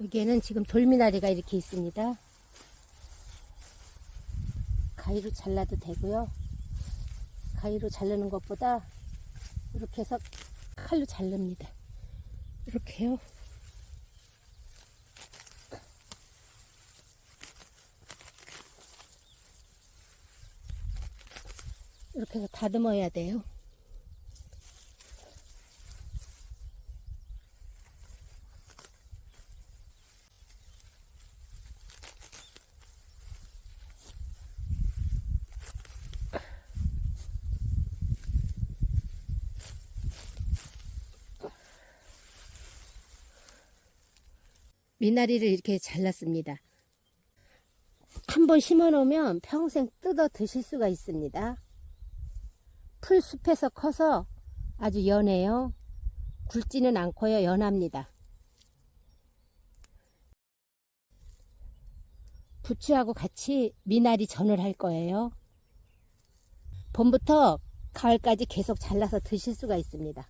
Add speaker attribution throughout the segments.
Speaker 1: 여기에는 지금 돌미나리가 이렇게 있습니다. 가위로 잘라도 되고요. 가위로 자르는 것보다 이렇게 해서 칼로 자릅니다. 이렇게요. 이렇게 해서 다듬어야 돼요. 미나리를 이렇게 잘랐습니다. 한번 심어 놓으면 평생 뜯어 드실 수가 있습니다. 풀숲에서 커서 아주 연해요. 굵지는 않고요. 연합니다. 부추하고 같이 미나리 전을 할 거예요. 봄부터 가을까지 계속 잘라서 드실 수가 있습니다.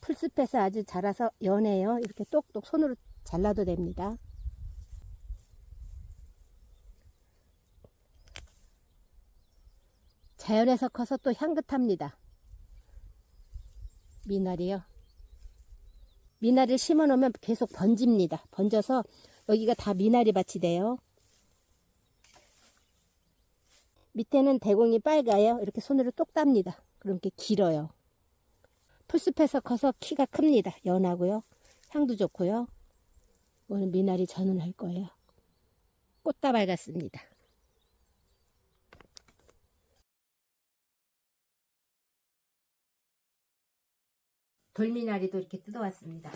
Speaker 1: 풀숲에서 아주 자라서 연해요. 이렇게 똑똑 손으로 잘라도 됩니다. 자연에서 커서 또 향긋합니다. 미나리요. 미나리를 심어 놓으면 계속 번집니다. 번져서 여기가 다 미나리 밭이 돼요. 밑에는 대공이 빨가요. 이렇게 손으로 똑 답니다. 그럼 이렇게 길어요. 풀숲에서 커서 키가 큽니다. 연하고요. 향도 좋고요. 오늘 미나리 전은 할 거예요. 꽃다발 같습니다. 돌미나리도 이렇게 뜯어왔습니다.